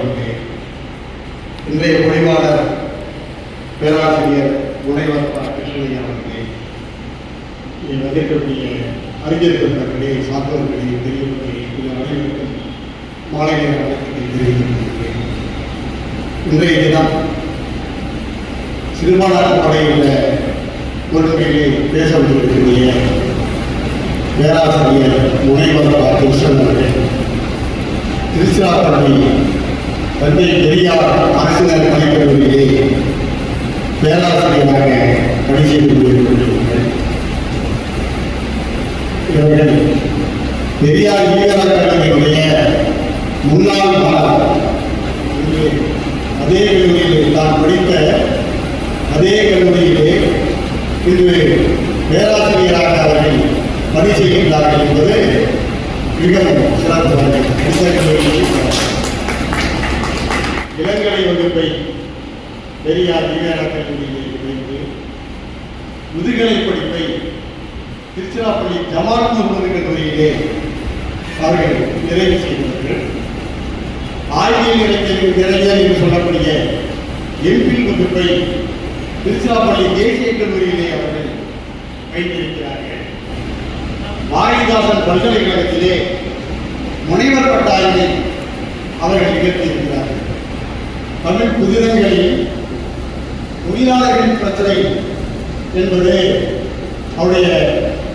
அவர்களே இன்றைய பொறிவாளர் பேராசிரியர் முனைவர் ப. கிருஷ்ணய்யா அவர்களே இங்கே வந்திருக்கக்கூடிய அறிஞர் பெருமக்களே சான்றோர்களே பெரியவர்களே இந்த அனைவருக்கும் மாலை நேர வணக்கத்தை தெரிவித்துக் இன்றைய தினம் சிறுபான்மையினர் படையுள்ள முன்னுரையிலே பேச வந்திருக்கக்கூடிய பேராசிரியர் முனைவர் ப. கிருஷ்ணன் அவர்கள் திருச்சிராப்பள்ளி தந்தை பெரியார் அரசினர் கலைக்கல்லூரியிலே பேராசிரியராக பணி செய்து கொண்டிருக்கிறார்கள் இவர்கள் பெரியார் ஈழக் கல்லூரியினுடைய முன்னாள் மாணவர் அதே கல்லூரியிலே தான் படித்த அதே கல்லூரியிலே இன்று பேராசிரியராக அவர்கள் பணி செய்கின்றார்கள் என்பது மிகவும் சிறப்பு இந்த கல்லூரியில் இளங்கலை வகுப்பை பெரியார் ஈழக் கல்லூரியில் இணைந்து முதுகலை படிப்பை திருச்சிராப்பள்ளி ஜமாத் முகமது கல்லூரியிலே அவர்கள் நிறைவு செய்தார்கள். ஆய்வியல் இலக்கிய இளைஞர் என்று சொல்லக்கூடிய எம்பில் வகுப்பை திருச்சிராப்பள்ளி தேசிய கல்லூரியிலே அவர்கள் வைத்திருக்கிறார்கள். பாரதிதாசன் பல்கலைக்கழகத்திலே முனைவர் பட்டாயினை அவர்கள் நிகழ்த்தியிருக்கிறார்கள் தமிழ் புதினங்களில் தொழிலாளர்களின் பிரச்சனை என்பது அவருடைய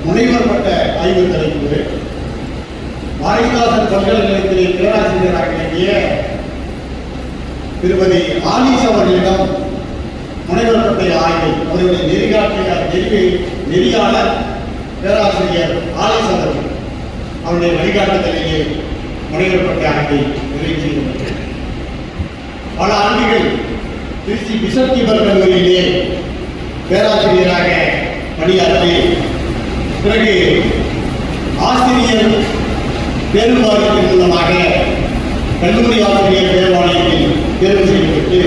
முனைவர் பட்ட ஆய்வு தலைப்பு பாரதிதாசன் பல்கலைக்கழகத்திலே பேராசிரியராக இயங்கிய திருமதி ஆலிஸ் அவர்களிடம் முனைவர் பட்ட ஆய்வை அவருடைய நெறிகாட்டியார் நெறி நெறியாளர் பேராசிரியர் ஆலிஸ் அவர்கள் அவருடைய வழிகாட்டுதலிலே முனைவர் பட்ட ஆய்வை நிறைவு செய்துள்ளார்கள் பல ஆண்டுகள் திருச்சி பிஷப் கீபர் கல்லூரியிலே பேராசிரியராக பணியாற்றி பிறகு ஆசிரியர் தேர்வாரியத்தின் மூலமாக கல்லூரி ஆசிரியர் தேர்வாணையத்தில் தேர்வு செய்யப்பட்டு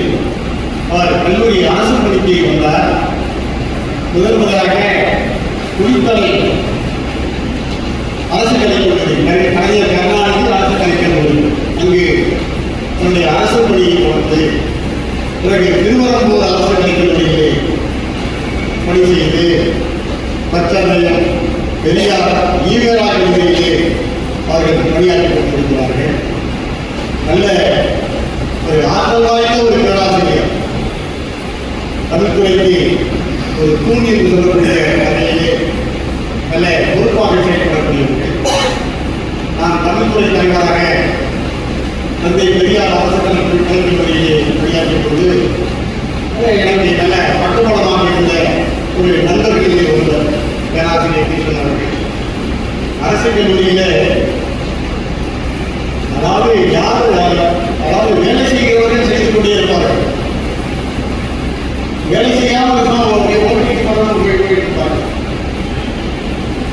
அவர் கல்லூரி அரசு பணிக்கு வந்தார். முதல் முதலாக குளித்தலை அரசு கலைக்கல்லூரி கலை- கலைஞர் கருணாநிதி அரசு கலைக்கல்லூரி அங்கு தன்னுடைய அரசு பணியை தொடர்ந்து பிறகு திருவரம்பூர் அரசு கலைக்கல்லூரியிலே பணி செய்து பச்சையம் பெரியார் ஈவராக கல்லூரியிலே அவர்கள் பணியாற்றி கொண்டிருக்கிறார்கள். நல்ல ஒரு ஆற்றல் வாய்ந்த ஒரு பேராசிரியர். தமிழ்துறைக்கு ஒரு தூண் என்று சொல்லக்கூடிய கதையிலே நல்ல பொறுப்பாக செயல்படக்கூடியவர்கள் நான் தமிழ்துறை தலைவராக தந்தை பெரியார் அரசு கல்வி கல்வித்துறையிலே பணியாற்றிய பொழுது எனக்கு நல்ல பக்கபலமாக இருந்த உங்களுடைய நண்பர்களிலே ஒருவர் பேராசிரியர் கிருஷ்ணன் அவர்கள். அரசு கல்லூரியில அதாவது யார் அதாவது வேலை செய்கிறவர்கள் செய்து கொண்டே இருப்பார்கள். வேலை செய்யாமல் இருந்தால் அவங்க ஓட்டிட்டு போறாங்க போயிட்டு இருப்பாங்க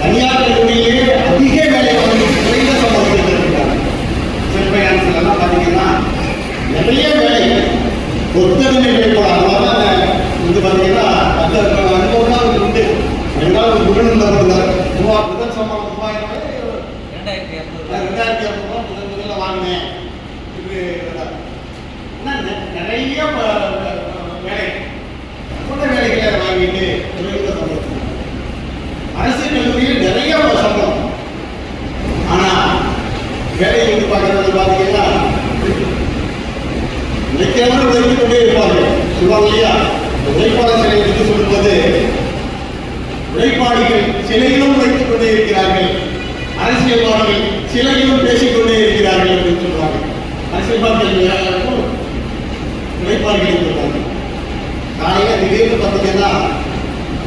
தனியார் கல்லூரியிலே அதிக வேலை வந்து குறைந்த சம்பளத்தில் இருக்கிறாங்க எல்லாம் பார்த்தீங்கன்னா நிறைய வேலை ஒத்தனை வேலைப்படாத இது பார்த்தீங்கன்னா ரெண்டாயிரத்தி இரநூறு நான் இரநூறுவா முதல் முதல்ல வாங்கினேன். இது நிறைய வேலை. கூட வேலைகளை வாங்கிட்டு குறைந்த சம்பளம் அரசு கல்லூரியில் நிறைய சம்பளம். ஆனா வேலை வந்து பார்க்கறது பார்த்தீங்கன்னா நினைக்காமல் உழைத்துக் கொண்டே இருப்பார்கள் சொல்லுவாங்க இல்லையா? உழைப்பாளர் சிலை என்று சொல்லும்போது உழைப்பாளிகள் சிலையிலும் உழைத்துக் கொண்டே இருக்கிறார்கள். அரசியல்வாதிகள் சில சிலையிலும் பேசிக்கொண்டே இருக்கிறார்கள் என்று சொல்றாங்க அரசியல்வாதிகள் யாருக்கும் உழைப்பாளிகள் சொல்றாங்க காலையில் திடீர்னு பார்த்தீங்கன்னா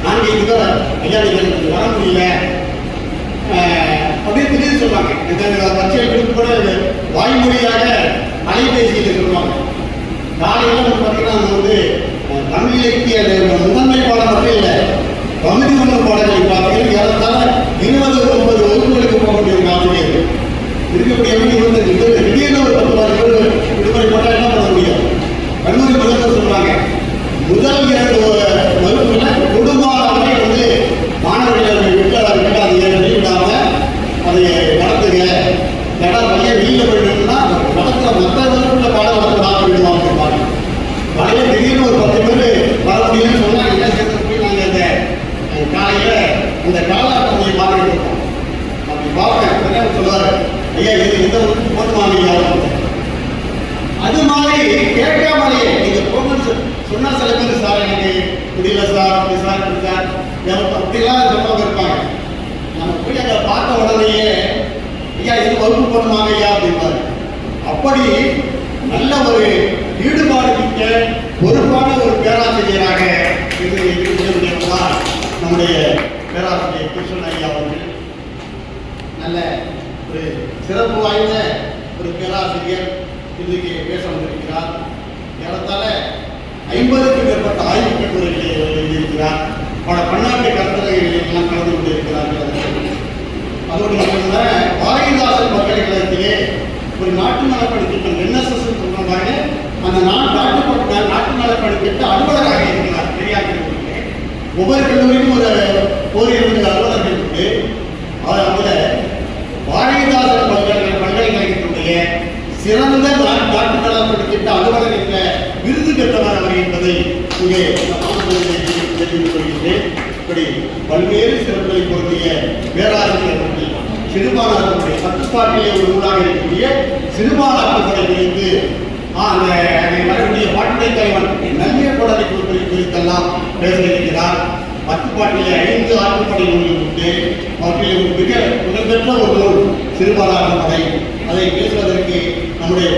நான்கு இது பேர் ஐயா நீங்க வர முடியல. அஹ், அப்படின்னு திடீர்னு சொல்லுவாங்க இந்த பச்சை கூட வாய்மொழியாக அலைபேசியில் சொல்லுவாங்க காலையில் வந்து பார்த்தீங்கன்னா நம்ம வந்து அஹ், தமிழ் இலக்கிய கல்லூரி மதத்தை சொல்றாங்க. முதல் இரண்டு வகுப்புல கொடுமாறவே வந்து மாணவர்கள் வீட்டில் அதை அது ஏறி விடாம அதை வளர்த்துங்க. ஏன்னா பையன் வெளியில் போயிட்டோம்னா வளர்த்துற மற்றவர்களுக்குள்ள வகுப்புல பாட வளர்த்து மாற்ற விடுவாங்க பாடம் பழைய திடீர்னு ஒரு பத்து பேர் வர முடியும்னு சொன்னா என்ன சேர்த்து போய் நாங்கள் இந்த காலையில் அந்த கால அட்டவணையை மாறிட்டு இருக்கோம் அப்படி பார்ப்பேன் சொல்லுவார்? ஐயா இது எந்த ஒரு போட்டுவாங்க யாரும் அது மாதிரி கேட்காமலேயே நீங்க போகணும்னு சொன்னா சில பேர் சார் எனக்கு முடியல சார் அப்படி சார் இப்படி சார். எனக்கு அப்படிலாம் சொன்னவங்க இருப்பாங்க. நம்ம போய் அங்க பார்த்த உடனேயே ஐயா இது வகுப்பு பண்ணுவாங்க ஐயா அப்படிம்பாரு. அப்படி நல்ல ஒரு ஈடுபாடு மிக்க பொறுப்பான ஒரு பேராசிரியராக இது இருக்கிறதுதான் நம்முடைய பேராசிரியர் கிருஷ்ணன் ஐயா அவர்கள். நல்ல ஒரு சிறப்பு வாய்ந்த ஒரு பேராசிரியர். இன்றைக்கு பேச வந்திருக்கிறார். ஏறத்தால ஐம்பதுக்கும் மேற்பட்ட ஆய்வு கட்டுரைகளை எழுதியிருக்கிறார். பல பன்னாட்டு கருத்தரங்களில் எல்லாம் கலந்து கொண்டிருக்கிறார்கள் அதோடு மட்டுமல்ல பாரதிதாசன் பல்கலைக்கழகத்திலே ஒரு நாட்டு நலப்பணி திட்டம் என்எஸ்எஸ் சொல்றாங்க அந்த நாட்டு நாட்டு நாட்டு நலப்பணி திட்ட அலுவலராக இருக்கிறார் பெரியார் ஒவ்வொரு கல்லூரிக்கும் ஒரு ஒரு இரண்டு அலுவலர்கள் உண்டு அது அதுல பாரதிதாசன் பல்கலை பல்கலைக்கழகத்தினுடைய சிறந்த நாட்டு நாட்டு நலப்பணி திட்ட அலுவலர் என்ற விருது பெற்றவர் அவர் என்பதை இங்கே தெரிவித்துக் இப்படி பல்வேறு சிறப்புகளை பொருந்திய பேராசிரியர் அவர்கள் சிறுபான்மையினுடைய கட்டுப்பாட்டிலே ஒரு நூலாக இருக்கக்கூடிய சிறுபான்மை குறித்து ஆ, அந்த அதை வரக்கூடிய பாட்டுடை தலைவன் நல்ல குடலை குறித்து குறித்தெல்லாம் பேச இருக்கிறார் பத்துப்பாட்டிலே ஐந்து ஆற்றுப்படை நூல்கள் உண்டு. அவற்றில் ஒரு மிக புகழ்பெற்ற ஒரு நூல் சிறுபான்மை அதை பேசுவதற்கு நம்முடைய